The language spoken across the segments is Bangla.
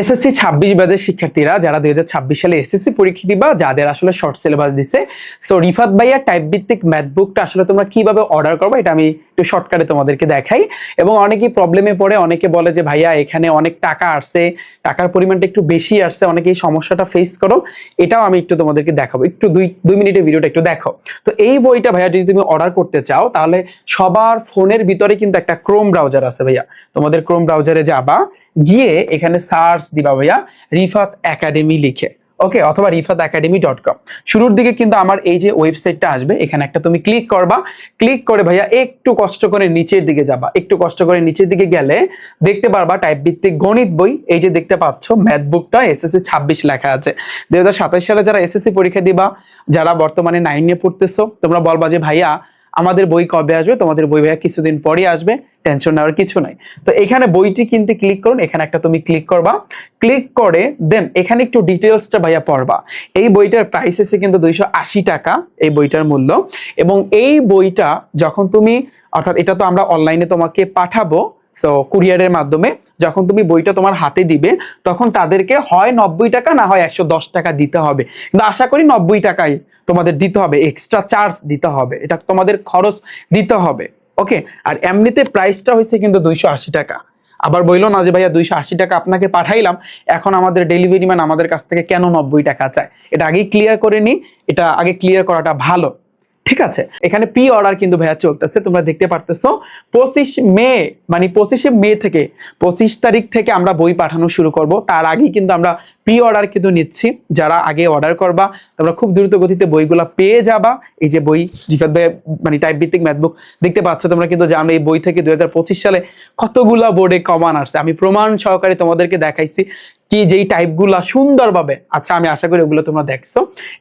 এসএসসি ছাব্বিশ ব্যাচের শিক্ষার্থীরা, যারা দুই হাজার ছাব্বিশ সালে এসএসসি পরীক্ষা দিবা, যাদের আসলে শর্ট সিলেবাস দিছে। সো রিফাত ভাইয়া টাইপ ভিত্তিক ম্যাথ বুকটা আসলে তোমরা কীভাবে অর্ডার করব, এটা আমি একটু শর্টকাটে তোমাদেরকে দেখাই। এবং অনেকেই প্রবলেমে পড়ে, অনেকে বলে যে, ভাইয়া, এখানে অনেক টাকা আসছে, টাকার পরিমাণটা একটু বেশি আসছে, অনেকে এই সমস্যাটা ফেস করো। এটাও আমি একটু তোমাদেরকে দেখাবো। একটু দুই দুই মিনিটের ভিডিওটা একটু দেখো। তো এই বইটা, ভাইয়া, যদি তুমি অর্ডার করতে চাও, তাহলে সবার ফোনের ভিতরে কিন্তু একটা ক্রোম ব্রাউজার আছে, ভাইয়া। তোমাদের ক্রোম ব্রাউজারে যাবা, গিয়ে এখানে সার্চ দিবা, ভাইয়া, রিফাত একাডেমি লিখে। ওকে অথবা রিফাত একাডেমি ডট কম শুরুর দিকে কিন্তু আমার এই যে ওয়েবসাইটটা আসবে, এখানে একটা তুমি ক্লিক করবা। ক্লিক করে ভাইয়া একটু কষ্ট করে নিচের দিকে যাবা। একটু কষ্ট করে নিচের দিকে গেলে দেখতে পারবা টাইপ ভিত্তিক গণিত বই। এই যে দেখতে পাচ্ছ ম্যাথ বুকটা এসএসসি ছাব্বিশ লেখা আছে। দুই হাজার সাতাশ সালে যারা এসএসসি পরীক্ষা দিবা, যারা বর্তমানে নাইন পড়তেছো, তোমরা বলবা যে ভাইয়া আমাদের বই কবে আসবে? তোমাদের বই ভাইয়া কিছুদিন পরে আসবে টেনশন নেওয়ার কিছু নাই। তো এখানে বইটি কিনতে ক্লিক করুন, এখানে একটা তুমি ক্লিক করবা। ক্লিক করে দেন এখানে একটু ডিটেলসটা ভাইয়া পড়বা। এই বইটার প্রাইস এসে কিন্তু দুইশো আশি টাকা, এই বইটার মূল্য। এবং এই বইটা যখন তুমি, অর্থাৎ এটা তো আমরা অনলাইনে তোমাকে পাঠাবো সো কুরিয়ারের মাধ্যমে যখন তুমি বইটা তোমার হাতে দিবে, তখন তাদেরকে হয় নব্বই টাকা না হয় একশো দশ টাকা দিতে হবে। কিন্তু আশা করি নব্বই টাকাই তোমাদের দিতে হবে এক্সট্রা চার্জ দিতে হবে। এটা তোমাদের খরচ দিতে হবে ওকে আর এমনিতে প্রাইসটা হয়েছে কিন্তু দুইশো আশি টাকা। আবার বইলো না যে, ভাইয়া, দুইশো আশি টাকা আপনাকে পাঠাইলাম, এখন আমাদের ডেলিভারি ম্যান আমাদের কাছ থেকে কেন নব্বই টাকা চায়? এটা আগেই ক্লিয়ার করে নি, এটা আগে ক্লিয়ার করাটা ভালো। ঠিক আছে? এখানে প্রি অর্ডার কিন্তু ভাইয়া চলতেছে, তোমরা দেখতে পারতেছো। পঁচিশ মে মানে পঁচিশে মে থেকে, পঁচিশ তারিখ থেকে আমরা বই পাঠানো শুরু করব। তার আগেই কিন্তু আমরা প্রি অর্ডার কিন্তু নিচ্ছি। যারা আগে অর্ডার করবা, তোমরা খুব দ্রুত গতিতে বইগুলো পেয়ে যাবা। এই যে বই রিফাত ভাই মানে টাইপ ভিত্তিক ম্যাথবুক দেখতে পাচ্ছ তোমরা কিন্তু জানো এই বই থেকে দুই হাজার পঁচিশ সালে কতগুলা বোর্ডে কমান আসছে। আমি প্রমাণ সহকারে তোমাদেরকে দেখাইছি কি যেই টাইপগুলা সুন্দরভাবে আচ্ছা আমি আশা করি ওগুলো তোমরা দেখছ।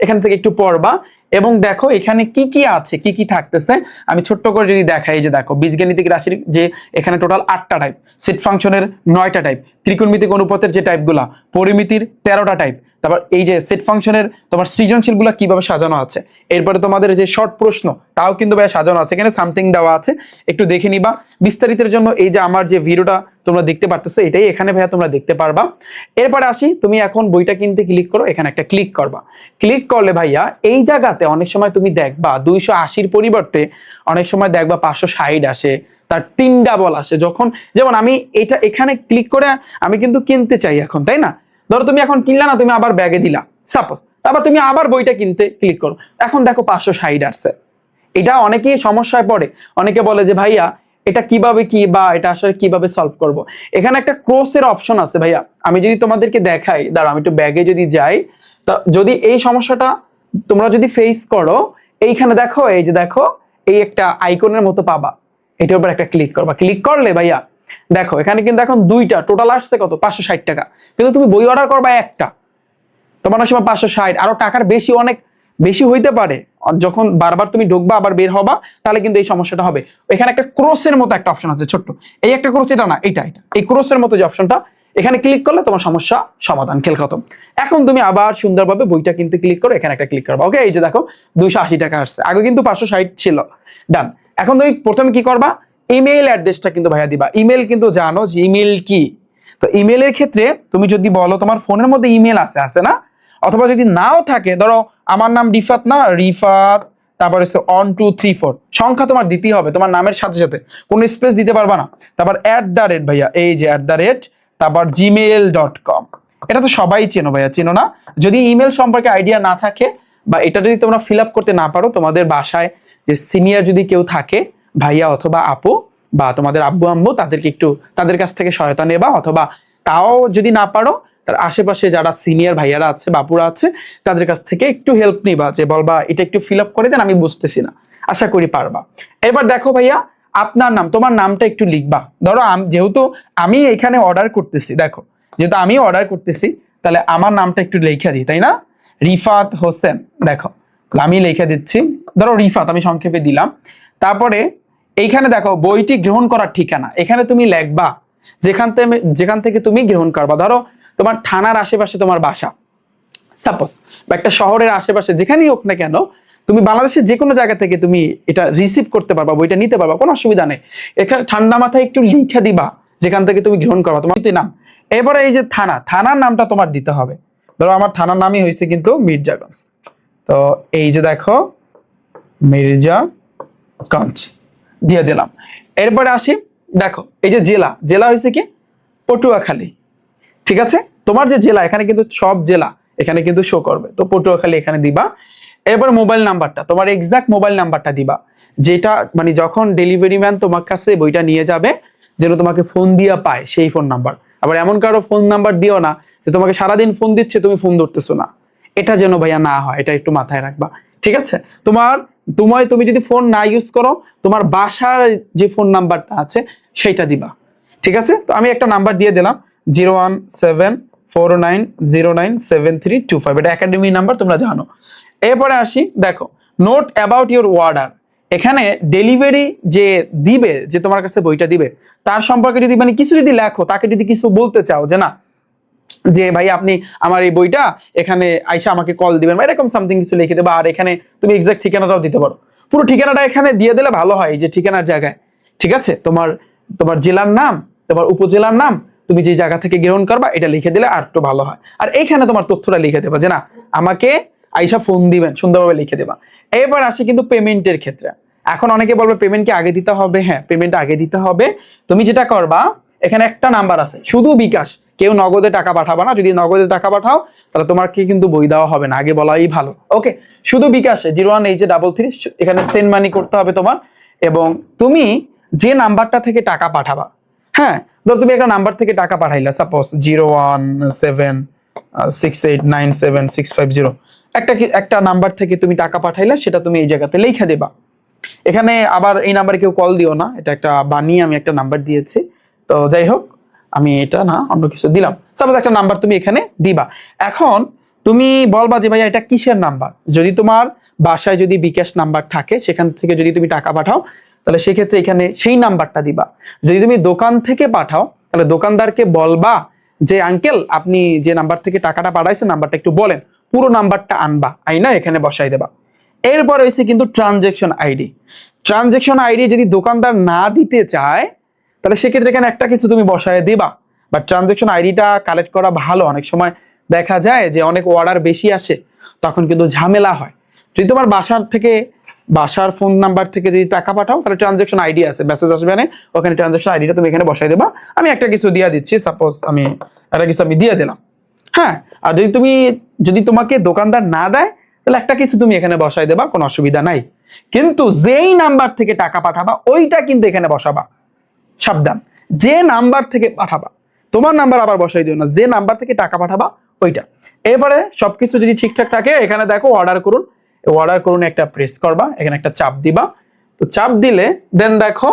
এখান থেকে একটু পড়বা। এবং দেখো এখানে কি কি আছে, কি কি থাকতেছে? আমি ছোট্ট করে যদি দেখাই যে দেখো, বীজগাণিতিক রাশির যে এখানে টোটাল আটটা টাইপ সেট ফাংশনের নয়টা টাইপ ত্রিকোণমিতিক অনুপাতের যে টাইপগুলা পরিমিতির তেরোটা টাইপ তারপর এই যে সেট ফাংশনের তোমার সৃজনশীলগুলো কীভাবে সাজানো আছে, এরপরে তোমাদের যে শর্ট প্রশ্ন, তাও কিন্তু ভাই সাজানো আছে, এখানে সামথিং দেওয়া আছে, একটু দেখে নিবা। বিস্তারিতের জন্য এই যে আমার যে ভিডিওটা তোমরা দেখতে পারতেছো, এটাই এখানে ভাইয়া তোমরা দেখতে পারবা। এরপরে আসি, তুমি এখন বইটা কিনতে ক্লিক করো, এখানে একটা ক্লিক করবা। ক্লিক করলে ভাইয়া এই জায়গাতে অনেক সময় তুমি দেখবা, দুইশো আশির পরিবর্তে অনেক সময় দেখবা পাঁচশো ষাট আসে, তার তিন ডাবল আসে। যখন, যেমন আমি এটা এখানে ক্লিক করে আমি কিন্তু কিনতে চাই এখন, তাই না? ধরো তুমি এখন কিনলা না, তুমি আবার ব্যাগে দিলা সাপোজ তারপর তুমি আবার বইটা কিনতে ক্লিক করো। এখন দেখো পাঁচশো ষাট আসছে। এটা অনেকেই সমস্যায় পড়ে। অনেকে বলে যে ভাইয়া এটা কীভাবে কি বা এটা আসলে কীভাবে সলভ করব? এখানে একটা ক্রোসের অপশন আছে ভাইয়া। আমি যদি তোমাদেরকে দেখাই দাঁড়া আমি একটু ব্যাগে যদি যাই, তা যদি এই সমস্যাটা তোমরা যদি ফেস করো, এইখানে দেখো, এই যে দেখো, এই একটা আইকনের মতো পাবা। এটার উপর একটা ক্লিক করবা। ক্লিক করলে ভাইয়া, দেখো, এখানে কিন্তু এখন দুইটা টোটাল আসছে কত? পাঁচশো ষাট টাকা। কিন্তু তুমি বই অর্ডার করবা একটা। তোমার সময় পাঁচশো ষাট, আরও টাকার বেশি অনেক, বেশি হইতে পারে। যখন বারবার তুমি ঢুকবা, আবার বের হবা, তাহলে কিন্তু এই সমস্যাটা হবে। এখানে একটা ক্রোসের মতো একটা অপশন আছে, ছোট্ট। এই একটা ক্রোস এটা না, এটা এটা। এই ক্রোসের মতো যে অপশনটা এখানে ক্লিক করলে তোমার সমস্যা সমাধান, খেল খতম। এখন তুমি আবার সুন্দরভাবে বইটা কিনতে ক্লিক করো এখানে একটা ক্লিক করবা ওকে এই যে দেখো, দুইশো আশি টাকা আসছে। আগে কিন্তু পাঁচশো ষাট ছিল। ডান এখন তুমি প্রথমে কি করবা? ইমেল অ্যাড্রেসটা কিন্তু ভাইয়া দিবা। ইমেল কিন্তু জানো যে ইমেল কি? তো ইমেলের ক্ষেত্রে তুমি যদি বলো তোমার ফোনের মধ্যে ইমেল আছে আছে না? অথবা যদি নাও থাকে, ধরো আমার নাম রিফাত না, রিফাত, তারপর হচ্ছে অন টু থ্রি ফোর সংখ্যা তোমার দিতেই হবে, তোমার নামের সাথে সাথে। কোনো স্পেস দিতে পারবা না। তারপর অ্যাট দ্য রেট ভাইয়া, এই যে অ্যাট দ্য রেট তারপর জিমেল ডট কম এটা তো সবাই চেনো ভাইয়া, চেনো না? যদি ইমেল সম্পর্কে আইডিয়া না থাকে, বা এটা যদি তোমরা ফিল আপ করতে না পারো, তোমাদের বাসায় যে সিনিয়র যদি কেউ থাকে, ভাইয়া অথবা আপু, বা তোমাদের আব্বু, আম্মু, তাদেরকে একটু, তাদের কাছ থেকে সহায়তা নেবা, অথবা তাও যদি না পারো তার আশেপাশে যারা সিনিয়র ভাইয়ারা আছে বাপুরা আছে, তাদের কাছ থেকে একটু হেল্প নিবা যে বলবা এটা একটু ফিল করে দেন, আমি বুঝতেছি না। আশা করি পারবা। এবার দেখো ভাইয়া, আপনার নাম, তোমার নামটা একটু লিখবা। ধরো যেহেতু আমি এখানে অর্ডার করতেছি, দেখো, যেহেতু আমি অর্ডার করতেছি, তাহলে আমার নামটা একটু লেখা দিই, তাই না? রিফাত হোসেন, দেখো আমি লেখা দিচ্ছি। ধরো রিফাত, আমি সংক্ষেপে দিলাম। তারপরে এইখানে দেখো, বইটি গ্রহণ করার ঠিকানা। এখানে তুমি লেখবা, যেখান থেকে যেখান থেকে তুমি গ্রহণ করবা। ধরো তোমার থানার আশেপাশে তোমার বাসা। সাপোজ বা একটা শহরের আশেপাশে, যেখানেই হোক না কেন, তুমি বাংলাদেশের যে কোনো জায়গা থেকে তুমি এটা রিসিভ করতে পারবা বইটা নিতে পারবা, কোনো অসুবিধা নেই। এখানে ঠান্ডা মাথায় একটু লিখে দিবা, যেখান থেকে তুমি গ্রহণ করবা তোমার নাম। এবারে এই যে থানা, থানার নামটা তোমার দিতে হবে। ধরো আমার থানার নামই হয়েছে কিন্তু মির্জাগঞ্জ। তো এই যে দেখো, মির্জাগঞ্জ, দিয়ে দিলাম। এরপরে আসি, দেখো, এই যে জেলা জেলা হয়েছে কি? পটুয়াখালী। ঠিক আছে? তোমার যে জেলা, এখানে কিন্তু সব জেলা এখানে কিন্তু শো করবে। তো পটুয়াখালী এখানে দিবা। এরপর মোবাইল নাম্বারটা তোমার এক্সাক্ট মোবাইল নাম্বারটা দিবা। যেটা মানে যখন ডেলিভারি ম্যান তোমার কাছে বইটা নিয়ে যাবে, যেন তোমাকে ফোন দিয়া পায় সেই ফোন নাম্বার আবার এমন কারও ফোন নাম্বার দিও না, যে তোমাকে সারাদিন ফোন দিচ্ছে, তুমি ফোন ধরতেছো না। এটা যেন ভাইয়া না হয়, এটা একটু মাথায় রাখবা। ঠিক আছে? তোমার তোমার তুমি যদি ফোন না ইউজ করো, তোমার বাসার যে ফোন নাম্বারটা আছে, সেইটা দিবা। ঠিক আছে? তো আমি একটা নাম্বার দিয়ে দিলাম zero one seven four nine zero nine seven three two five এটা একাডেমি নাম্বার তোমরা জানো। এরপরে আসি, দেখো নোট অ্যাবাউট ইউর ওয়ার্ডার এখানে ডেলিভারি যে দিবে, যে তোমার কাছে বইটা দিবে, তার সম্পর্কে যদি মানে কিছু যদি লেখো, তাকে যদি কিছু বলতে চাও, যে না, যে ভাই আপনি আমার এই বইটা এখানে আইসা আমাকে কল দিবেন, বা এরকম সামথিং কিছু লিখে দেবে আর এখানে তুমি এক্সাক্ট ঠিকানাটাও দিতে পারো। পুরো ঠিকানাটা এখানে দিয়ে দিলে ভালো হয় যে ঠিকানার জায়গায়। ঠিক আছে? তোমার তোমার জেলার নাম তোমার উপজেলার নাম তুমি যে জায়গা থেকে গ্রহণ করবা, এটা লিখে দিলে আর একটু ভালো হয়। আর এইখানে তোমার তথ্যটা লিখে দেবা যে না, আমাকে আইসা ফোন দিবেন, সুন্দরভাবে লিখে দেবা। এবার আসি কিন্তু পেমেন্টের ক্ষেত্রে। এখন অনেকে বলবে পেমেন্ট কি আগে দিতে হবে? হ্যাঁ পেমেন্ট আগে দিতে হবে। তুমি যেটা করবা, এখানে একটা নাম্বার আছে, শুধু বিকাশ। কেউ নগদে টাকা পাঠাবা না, যদি নগদে টাকা পাঠাও, তাহলে তোমাকে কিন্তু বই দেওয়া হবে না, আগে বলাই ভালো। ওকে শুধু বিকাশে, zero one H double three এখানে সেন্ড মানি করতে হবে তোমার। এবং তুমি যে নাম্বারটা থেকে টাকা পাঠাবা হ্যাঁ ধর তুমি একটা নাম্বার থেকে টাকা পাঠাইলা suppose zero one seven six eight nine seven six five zero একটা একটা নাম্বার থেকে তুমি টাকা পাঠাইলা, সেটা তুমি এই জায়গাতে লিখে দেবা। এখানে আবার এই নাম্বারে কেউ কল দিও না, এটা একটা বানিয়ে আমি একটা নাম্বার দিয়েছি। তো যাই হোক, আমি এটা না অন্য কিছু দিলাম। সাপোজ একটা নাম্বার তুমি এখানে দিবা। এখন তুমি বলবা যে, ভাইয়া, এটা কিসের নাম্বার যদি তোমার বাসায় যদি বিকাশ নাম্বার থাকে, সেখান থেকে যদি তুমি টাকা পাঠাও তাহলে সেক্ষেত্রে এখানে সেই নাম্বারটা দিবা। যদি তুমি দোকান থেকে পাঠাও, তাহলে দোকানদারকে বলবা যে, আঙ্কেল, আপনি যে নাম্বার থেকে টাকাটা পাঠাইছেন, নাম্বারটা একটু বলেন। পুরো নাম্বারটা আনবা। আইনা এখানে বসাই দেবা। এরপর হয়েছে কিন্তু ট্রানজেকশন আইডি ট্রানজেকশন আইডি যদি দোকানদার না দিতে চায়, তাহলে সেক্ষেত্রে এখানে একটা কিছু তুমি বসায় দিবা। বা ট্রানজেকশন আইডিটা কালেক্ট করা ভালো। অনেক সময় দেখা যায় যে, অনেক অর্ডার বেশি আসে, তখন কিন্তু ঝামেলা হয়। যদি তোমার বাসার থেকে বাসার ফোন নাম্বার থেকে যদি টাকা পাঠাও, তাহলে ট্রানজেকশন আইডি আছে মেসেজ আসবে না। ওখানে ট্রানজেকশন আইডিটা তুমি এখানে বসাই দেবা। আমি একটা কিছু দিয়ে দিচ্ছি সাপোজ আমি একটা কিছু আমি দিয়ে দিলাম। হ্যাঁ আর যদি তুমি, যদি তোমাকে দোকানদার না দেয়, তাহলে একটা কিছু তুমি এখানে বসাই দেবা, কোনো অসুবিধা নাই। কিন্তু যেই নাম্বার থেকে টাকা পাঠাবা, ওইটা কিন্তু এখানে বসাবা। সাবধান। যে নাম্বার থেকে পাঠাবা, তোমার নাম্বার আবার বসাই দিও না, যে নাম্বার থেকে টাকা পাঠাবা, ওইটা। এবারে সবকিছু যদি ঠিকঠাক থাকে, এখানে দেখো অর্ডার করুন। অর্ডার করুন একটা প্রেস করবা, এখানে একটা চাপ দিবা। তো চাপ দিলে দেন দেখো,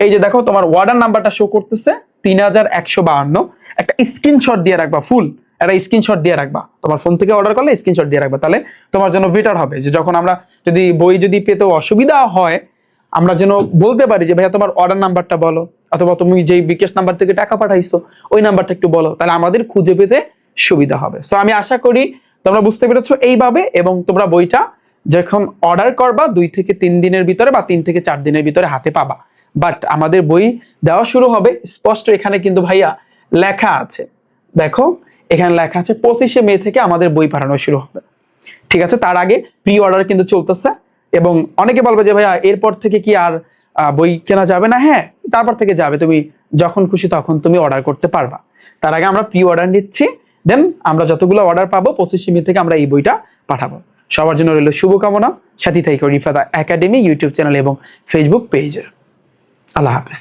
এই যে দেখো, তোমার অর্ডার নাম্বারটা শো করতেছে তিন হাজার একশো বাহান্ন। একটা স্ক্রিনশট দিয়ে রাখবা ফুল একটা স্ক্রিনশট দিয়ে রাখবা। তোমার ফোন থেকে অর্ডার করলে স্ক্রিনশট দিয়ে রাখবা। তাহলে তোমার জন্য বেটার হবে যে যখন আমরা যদি বই যদি পেতে অসুবিধা হয়, আমরা যেন বলতে পারি যে, ভাইয়া, তোমার অর্ডার নাম্বারটা বলো। অথবা তুমি যেই বিকাশ নাম্বার থেকে টাকা পাঠাইছো, ওই নাম্বারটা একটু বলো। তাহলে আমাদের খুঁজে পেতে সুবিধা হবে। সো আমি আশা করি তোমরা বুঝতে পেরেছ এইভাবে এবং তোমরা বইটা যখন অর্ডার করবা, দুই থেকে তিন দিনের ভিতরে বা তিন থেকে চার দিনের ভিতরে হাতে পাবা। বাট আমাদের বই দেওয়া শুরু হবে, স্পষ্ট এখানে কিন্তু ভাইয়া লেখা আছে। দেখো, এখানে লেখা আছে, পঁচিশে মে থেকে আমাদের বই পাঠানো শুরু হবে। ঠিক আছে, তার আগে প্রি অর্ডার কিন্তু চলতেছে এবং অনেকে বলবে যে ভাইয়া, এরপর থেকে কি আর বই কেনা যাবে না? হ্যাঁ তারপর থেকে যাবে। তুমি যখন খুশি তখন তুমি অর্ডার করতে পারবা। তার আগে আমরা প্রি অর্ডার নিচ্ছি দেন আমরা যতগুলো অর্ডার পাবো, পঁচিশে মে থেকে আমরা এই বইটা পাঠাবো। সবার জন্য রইল শুভকামনা। সাথী থাইকো রিফাদা একাডেমি, ইউটিউব চ্যানেল এবং ফেসবুক পেজের আল্লাহ হাফেজ।